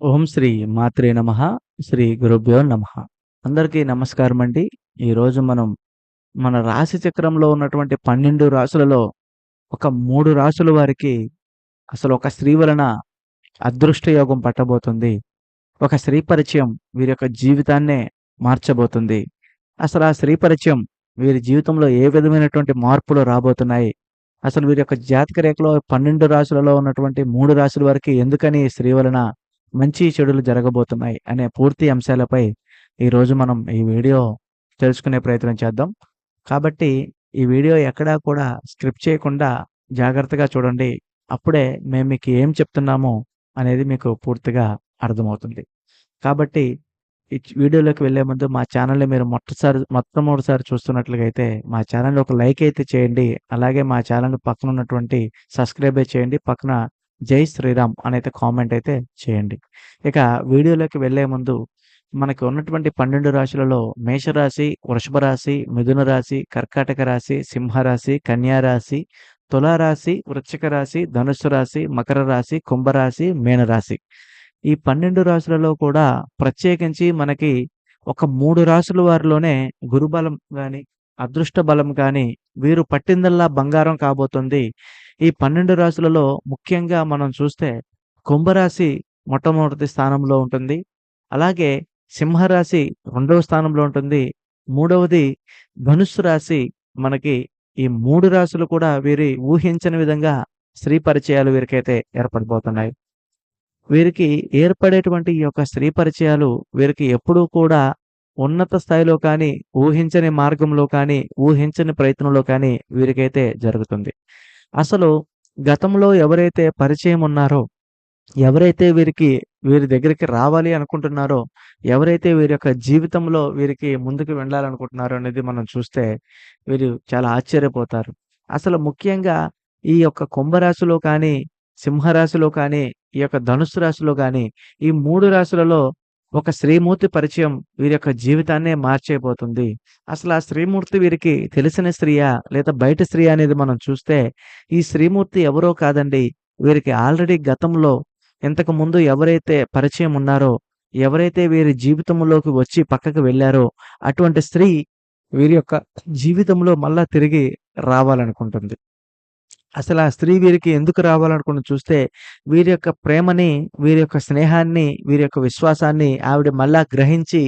ఓం శ్రీ మాత్రే నమ శ్రీ గురుభ్యో నమ. అందరికీ నమస్కారం అండి. ఈరోజు మనం మన రాశి చక్రంలో ఉన్నటువంటి పన్నెండు రాసులలో ఒక మూడు రాసుల వారికి అసలు ఒక స్త్రీ వలన అదృష్ట యోగం పట్టబోతుంది. ఒక స్త్రీ పరిచయం వీరి యొక్క జీవితాన్నే మార్చబోతుంది. అసలు ఆ స్త్రీ పరిచయం వీరి జీవితంలో ఏ విధమైనటువంటి మార్పులు రాబోతున్నాయి? అసలు వీరి యొక్క జాతక రేఖలో పన్నెండు రాశులలో ఉన్నటువంటి మూడు రాసుల వారికి ఎందుకని స్త్రీ వలన మంచి చెడులు జరగబోతున్నాయి అనే పూర్తి అంశాలపై ఈరోజు మనం ఈ వీడియో తెలుసుకునే ప్రయత్నం చేద్దాం. కాబట్టి ఈ వీడియో ఎక్కడా కూడా స్క్రిప్ట్ చేయకుండా జాగ్రత్తగా చూడండి. అప్పుడే మేము మీకు ఏం చెప్తున్నామో అనేది మీకు పూర్తిగా అర్థమవుతుంది. కాబట్టి ఈ వీడియోలోకి వెళ్ళే ముందు మా ఛానల్ని మీరు మొట్టసారి మొట్టమొదటిసారి చూస్తున్నట్లుగా అయితే మా ఛానల్ ఒక లైక్ అయితే చేయండి. అలాగే మా ఛానల్ పక్కన ఉన్నటువంటి సబ్స్క్రైబ్ చేయండి. పక్కన జై శ్రీరామ్ అనేది కామెంట్ అయితే చేయండి. ఇక వీడియోలోకి వెళ్ళే ముందు మనకి ఉన్నటువంటి పన్నెండు రాశులలో మేషరాశి వృషభ రాశి మిథున రాశి కర్కాటక రాశి సింహరాశి కన్యా రాశి తులారాశి వృశ్చిక రాశి ధనుస్సు రాశి మకర రాశి కుంభరాశి మీనరాశి. ఈ పన్నెండు రాశులలో కూడా ప్రత్యేకించి మనకి ఒక మూడు రాశుల వారిలోనే గురుబలం కానీ అదృష్ట బలం కానీ వీరు పట్టిందల్లా బంగారం కాబోతుంది. ఈ పన్నెండు రాశులలో ముఖ్యంగా మనం చూస్తే కుంభరాశి మొట్టమొదటి స్థానంలో ఉంటుంది. అలాగే సింహరాశి రెండవ స్థానంలో ఉంటుంది. మూడవది ధనుస్సు రాశి. మనకి ఈ మూడు రాశులు కూడా వీరి ఊహించని విధంగా స్త్రీ పరిచయాలు వీరికైతే ఏర్పడిపోతున్నాయి వీరికి ఏర్పడేటువంటి ఈ యొక్క స్త్రీ పరిచయాలు వీరికి ఎప్పుడూ కూడా ఉన్నత స్థాయిలో కానీ ఊహించని మార్గంలో కానీ ఊహించని ప్రయత్నంలో కానీ వీరికైతే జరుగుతుంది. అసలు గతంలో ఎవరైతే పరిచయం ఉన్నారో ఎవరైతే వీరికి వీరి దగ్గరికి రావాలి అనుకుంటున్నారో ఎవరైతే వీరి యొక్క జీవితంలో వీరికి ముందుకు వెళ్ళాలనుకుంటున్నారో అనేది మనం చూస్తే వీరు చాలా ఆశ్చర్యపోతారు. అసలు ముఖ్యంగా ఈ యొక్క కుంభరాశిలో కానీ సింహరాశిలో కానీ ఈ యొక్క ధనుసు రాశిలో కానీ ఈ మూడు రాశులలో ఒక శ్రీమూర్తి పరిచయం వీరి యొక్క జీవితాన్నే మార్చేయబోతుంది. అసలు ఆ శ్రీమూర్తి వీరికి తెలిసిన స్త్రీయా లేదా బయట స్త్రీ అనేది మనం చూస్తే ఈ శ్రీమూర్తి ఎవరో కాదండి. వీరికి ఆల్రెడీ గతంలో ఇంతకు ముందు ఎవరైతే పరిచయం ఉన్నారో ఎవరైతే వీరి జీవితంలోకి వచ్చి పక్కకు వెళ్ళారో అటువంటి స్త్రీ వీరి యొక్క జీవితంలో మళ్ళా తిరిగి రావాలనుకుంటుంది. అసలు ఆ స్త్రీ వీరికి ఎందుకు రావాలనుకుని చూస్తే వీరి యొక్క ప్రేమని వీరి యొక్క స్నేహాన్ని వీరి యొక్క విశ్వాసాన్ని ఆవిడ మళ్ళా గ్రహించి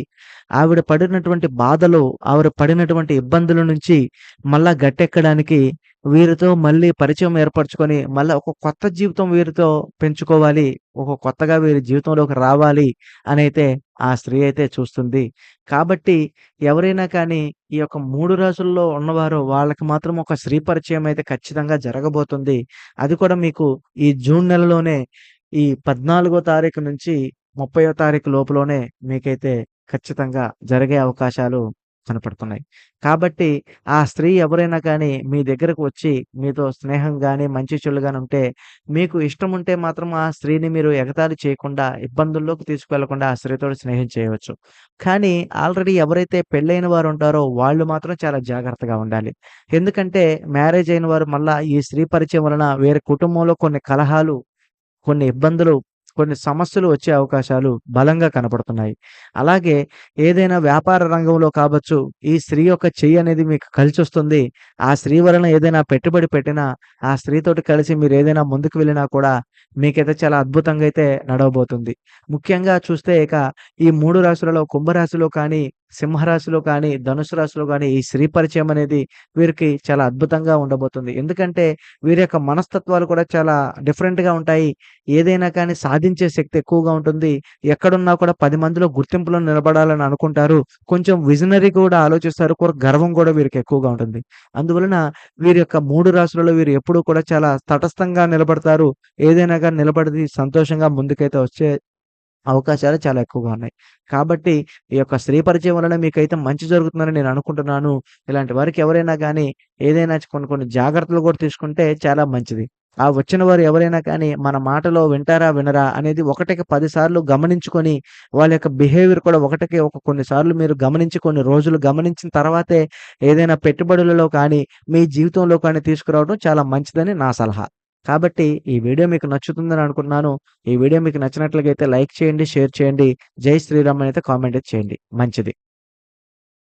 ఆవిడ పడినటువంటి బాధలు ఆవిడ పడినటువంటి ఇబ్బందుల నుంచి మళ్ళా గట్టెక్కడానికి వీరితో మళ్ళీ పరిచయం ఏర్పరచుకొని మళ్ళీ ఒక కొత్త జీవితం వీరితో పెంచుకోవాలి ఒక కొత్తగా వీరి జీవితంలోకి రావాలి అని అయితే ఆ స్త్రీ అయితే చూస్తుంది. కాబట్టి ఎవరైనా కానీ ఈ యొక్క మూడు రాసుల్లో ఉన్నవారు వాళ్ళకి మాత్రం ఒక స్త్రీ పరిచయం అయితే ఖచ్చితంగా జరగబోతుంది. అది కూడా మీకు ఈ జూన్ నెలలోనే ఈ పద్నాలుగో తారీఖు నుంచి ముప్పయో తారీఖు లోపులోనే మీకైతే ఖచ్చితంగా జరిగే అవకాశాలు కనపడుతున్నాయి కాబట్టి ఆ స్త్రీ ఎవరైనా కానీ మీ దగ్గరకు వచ్చి మీతో స్నేహం కానీ మంచి చెడు కానీ ఉంటే మీకు ఇష్టం ఉంటే మాత్రం ఆ స్త్రీని మీరు ఎగతాళి చేయకుండా ఇబ్బందుల్లోకి తీసుకువెళ్ళకుండా ఆ స్త్రీతో స్నేహం చేయవచ్చు. కానీ ఆల్రెడీ ఎవరైతే పెళ్ళైన వారు ఉంటారో వాళ్ళు మాత్రం చాలా జాగ్రత్తగా ఉండాలి. ఎందుకంటే మ్యారేజ్ అయిన వారు మళ్ళా ఈ స్త్రీ పరిచయం వలన వేరే కుటుంబంలో కొన్ని కలహాలు కొన్ని ఇబ్బందులు కొన్ని సమస్యలు వచ్చే అవకాశాలు బలంగా కనపడుతున్నాయి. అలాగే ఏదైనా వ్యాపార రంగంలో కావచ్చు ఈ స్త్రీ యొక్క చెయ్యి అనేది మీకు కలిసి వస్తుంది ఆ స్త్రీ వలన ఏదైనా పెట్టుబడి పెట్టినా ఆ స్త్రీతోటి కలిసి మీరు ఏదైనా ముందుకు వెళ్ళినా కూడా మీకైతే చాలా అద్భుతంగా అయితే నడవబోతుంది. ముఖ్యంగా చూస్తే ఇక ఈ మూడు రాశులలో కుంభరాశిలో కానీ సింహరాశిలో కానీ ధనుసు రాశిలో కానీ ఈ స్త్రీ పరిచయం అనేది వీరికి చాలా అద్భుతంగా ఉండబోతుంది. ఎందుకంటే వీరి యొక్క మనస్తత్వాలు కూడా చాలా డిఫరెంట్గా ఉంటాయి. ఏదైనా కానీ సాధించే శక్తి ఎక్కువగా ఉంటుంది. ఎక్కడున్నా కూడా పది మందిలో గుర్తింపులో నిలబడాలని అనుకుంటారు. కొంచెం విజనరీ కూడా ఆలోచిస్తారు. కూడా గర్వం కూడా వీరికి ఎక్కువగా ఉంటుంది. అందువలన వీరి యొక్క మూడు రాశులలో వీరు ఎప్పుడూ కూడా చాలా తటస్థంగా నిలబడతారు. ఏదైనా కానీ నిలబడి సంతోషంగా ముందుకైతే వచ్చే అవకాశాలు చాలా ఎక్కువగా ఉన్నాయి. కాబట్టి ఈ యొక్క స్త్రీ పరిచయం వలన మీకైతే మంచి జరుగుతుందని నేను అనుకుంటున్నాను. ఇలాంటి వారికి ఎవరైనా కానీ ఏదైనా కొన్ని కొన్ని జాగ్రత్తలు కూడా తీసుకుంటే చాలా మంచిది. ఆ వచ్చిన వారు ఎవరైనా కానీ మన మాటలో వింటారా వినరా అనేది ఒకటికి పది సార్లు గమనించుకొని వాళ్ళ యొక్క బిహేవియర్ కూడా ఒకటికి ఒక కొన్నిసార్లు మీరు గమనించి కొన్ని రోజులు గమనించిన తర్వాతే ఏదైనా పెట్టుబడులలో కానీ మీ జీవితంలో కానీ తీసుకురావడం చాలా మంచిదని నా సలహా. కాబట్టి ఈ వీడియో మీకు నచ్చుతుందని అనుకున్నాను ఈ వీడియో మీకు నచ్చినట్లయితే లైక్ చేయండి, షేర్ చేయండి. జై శ్రీరామ్ అని అయితే కామెంట్ అయితే చేయండి. మంచిది.